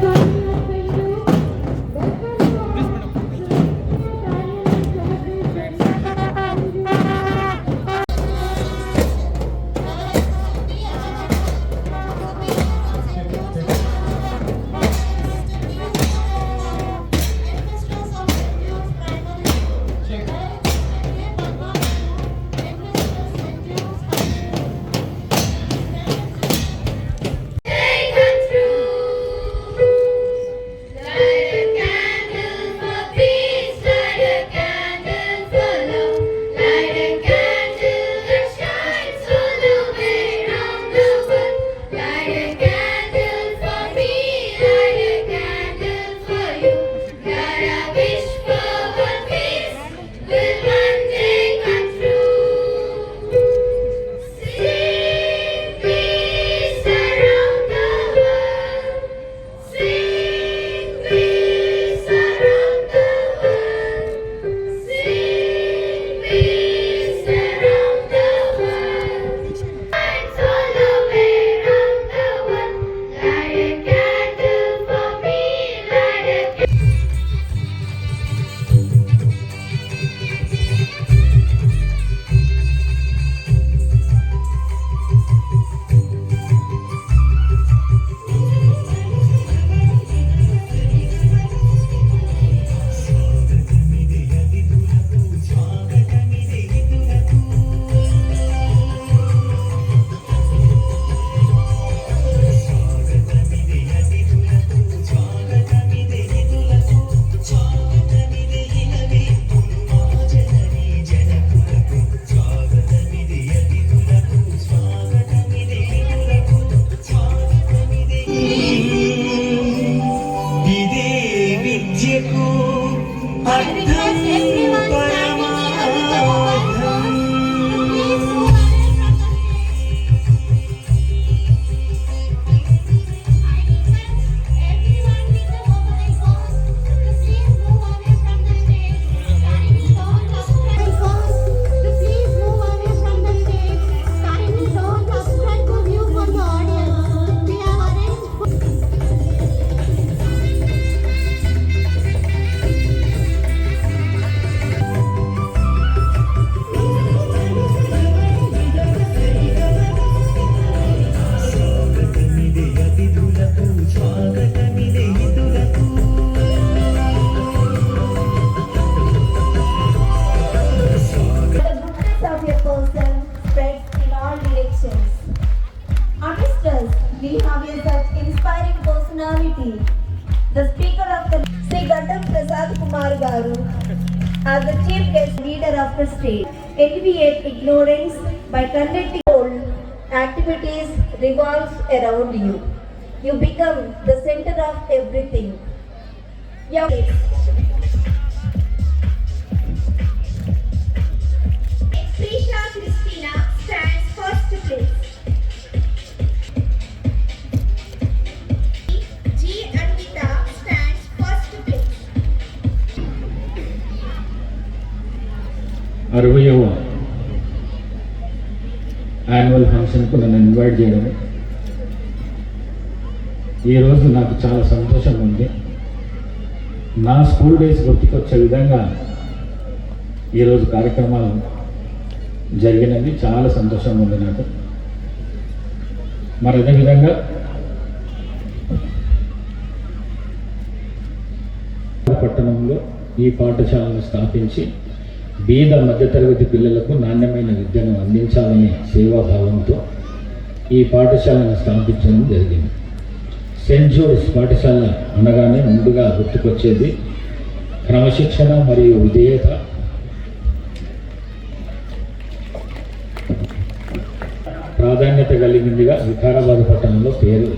Bye. Happy Christmas, everyone. Personality. The Speaker of the Sri Gaddam Prasad Kumar Garu as the Chief Guest Leader of the state. Alleviate ignorance by conducting all activities revolves around you. You become the center of everything. Your అరవయవ annual ఫంక్షన్కు నన్ను invite చేయడం. ఈరోజు నాకు చాలా సంతోషంగా ఉంది. నా స్కూల్ డేస్ గుర్తుకొచ్చే విధంగా ఈరోజు కార్యక్రమాలు జరిగినది చాలా సంతోషంగా ఉంది నాకు. మరి అదేవిధంగా పట్టణంలో ఈ పాఠశాలను స్థాపించి బీద మధ్యతరగతి పిల్లలకు నాణ్యమైన విద్యను అందించాలనే సేవాభావంతో ఈ పాఠశాలను స్థాపించడం జరిగింది. సెయింట్ జోర్స్ పాఠశాల అనగానే ముందుగా గుర్తుకొచ్చేది క్రమశిక్షణ మరియు విధేయత. ప్రాధాన్యత కలిగిందిగా వికారాబాద్ పట్టణంలో పేరు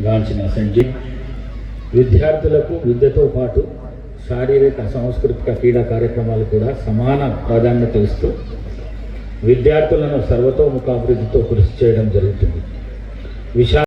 గాంచిన సెంట్ విద్యార్థులకు విద్యతో పాటు శారీరక సాంస్కృతిక క్రీడా కార్యక్రమాలు కూడా సమాన ప్రాధాన్యత ఇస్తూ విద్యార్థులను సర్వతోముఖాభివృద్ధితో కృషి చేయడం జరుగుతుంది. విశా